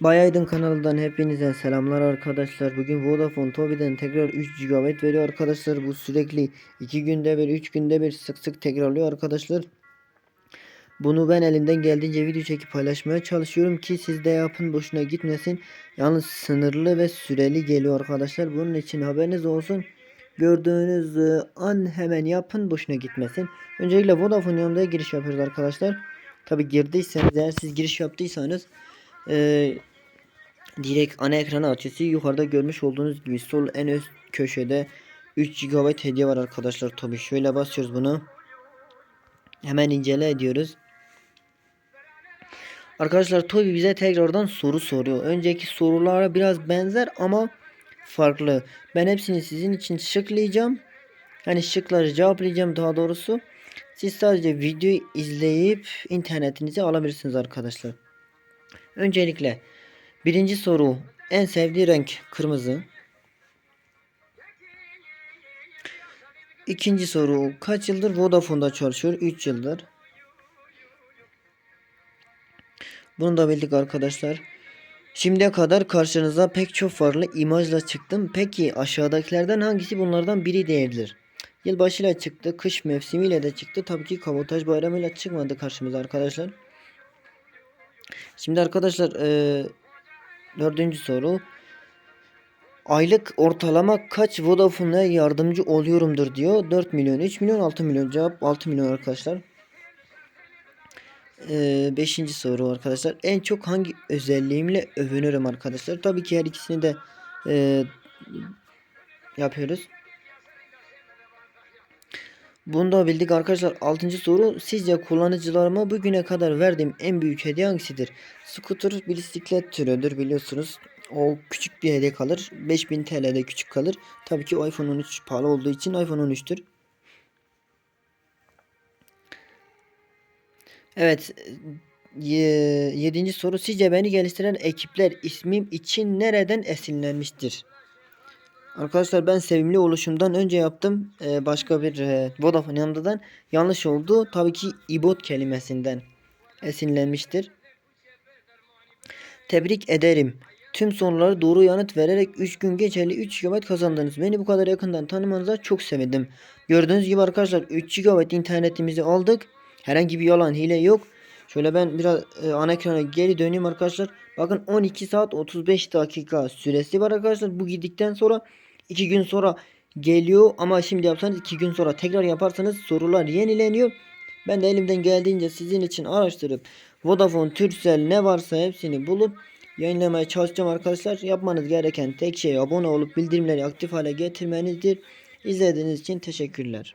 Bayaydın kanalından hepinize selamlar arkadaşlar. Bugün Vodafone Tobi'den tekrar 3 GB veriyor arkadaşlar. Bu sürekli 2 günde bir 3 günde bir sık sık tekrarlıyor arkadaşlar. Bunu ben elimden geldiğince video çekip paylaşmaya çalışıyorum ki siz de yapın boşuna gitmesin. Yalnız sınırlı ve süreli geliyor arkadaşlar. Bunun için haberiniz olsun. Gördüğünüz e, an hemen yapın boşuna gitmesin. Öncelikle Vodafone yanında giriş yapıyoruz arkadaşlar. Tabi girdiyseniz eğer siz giriş yaptıysanız eee direkt ana ekrana açısı yukarıda görmüş olduğunuz gibi sol en üst köşede 3 GB hediye var arkadaşlar. Tabi şöyle basıyoruz bunu. Hemen incele ediyoruz. Arkadaşlar Tobi bize tekrardan soru soruyor. Önceki sorulara biraz benzer ama farklı. Ben hepsini sizin için şıklayacağım. Hani şıkları cevaplayacağım daha doğrusu. Siz sadece videoyu izleyip internetinizi alabilirsiniz arkadaşlar. Öncelikle Birinci soru. En sevdiği renk kırmızı. İkinci soru. Kaç yıldır Vodafone'da çalışıyor? 3 yıldır. Bunu da bildik arkadaşlar. Şimdiye kadar karşınıza pek çok farklı imajla çıktım. Peki aşağıdakilerden hangisi bunlardan biri değildir? Yılbaşıyla çıktı, kış mevsimiyle de çıktı. Tabii ki kabotaj bayramıyla çıkmadı karşımıza arkadaşlar. Şimdi arkadaşlar ee, Dördüncü soru. Aylık ortalama kaç Vodafone'a yardımcı oluyorumdur diyor. 4 milyon, 3 milyon, 6 milyon. Cevap 6 milyon arkadaşlar. Ee, beşinci soru arkadaşlar. En çok hangi özelliğimle övünürüm arkadaşlar? Tabii ki her ikisini de e, yapıyoruz. Bunu da bildik arkadaşlar. Altıncı soru. Sizce kullanıcılarıma bugüne kadar verdiğim en büyük hediye hangisidir? Scooter bisiklet türüdür biliyorsunuz. O küçük bir hediye kalır. 5000 TL'de küçük kalır. Tabii ki iPhone 13 pahalı olduğu için iPhone 13'tür. Evet. Yedinci soru. Sizce beni geliştiren ekipler ismim için nereden esinlenmiştir? Arkadaşlar ben sevimli oluşumdan önce yaptım. Ee, başka bir e, Vodafone yanımdan yanlış oldu. Tabii ki ibot kelimesinden esinlenmiştir. Tebrik ederim. Tüm soruları doğru yanıt vererek 3 gün geçerli 3 GB kazandınız. Beni bu kadar yakından tanımanıza çok sevindim. Gördüğünüz gibi arkadaşlar 3 GB internetimizi aldık. Herhangi bir yalan hile yok. Şöyle ben biraz e, ana ekrana geri döneyim arkadaşlar. Bakın 12 saat 35 dakika süresi var arkadaşlar. Bu gittikten sonra 2 gün sonra geliyor ama şimdi yapsanız 2 gün sonra tekrar yaparsanız sorular yenileniyor. Ben de elimden geldiğince sizin için araştırıp Vodafone, Turkcell ne varsa hepsini bulup yayınlamaya çalışacağım arkadaşlar. Yapmanız gereken tek şey abone olup bildirimleri aktif hale getirmenizdir. İzlediğiniz için teşekkürler.